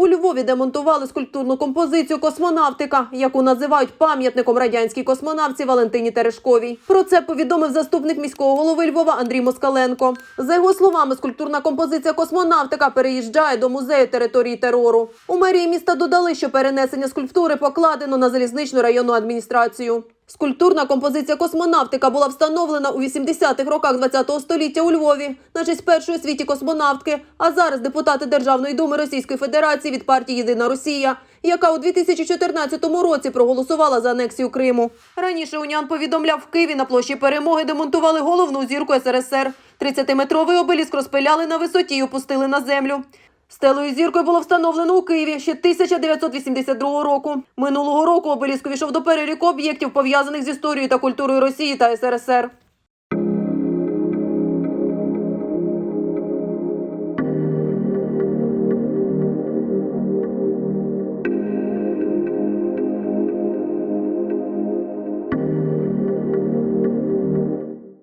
У Львові демонтували скульптурну композицію Космонавтика, яку називають пам'ятником радянській космонавці Валентині Терешковій. Про це повідомив заступник міського голови Львова Андрій Москаленко. За його словами, скульптурна композиція Космонавтика переїжджає до музею території терору. У мерії міста додали, що перенесення скульптури покладено на залізничну районну адміністрацію. Скульптурна композиція космонавтика була встановлена у 80-х роках ХХ століття у Львові на честь першої світі космонавтки. А зараз депутати Державної думи Російської Федерації від партії Єдина Росія, яка у 2014 році проголосувала за анексію Криму. Раніше Уніан повідомляв, в Києві на площі перемоги демонтували головну зірку СРСР. 30-метровий обеліск розпиляли на висоті і опустили на землю. Стелою зіркою було встановлено у Києві ще 1982 року. Минулого року обеліск увійшов до переліку об'єктів, пов'язаних з історією та культурою Росії та СРСР.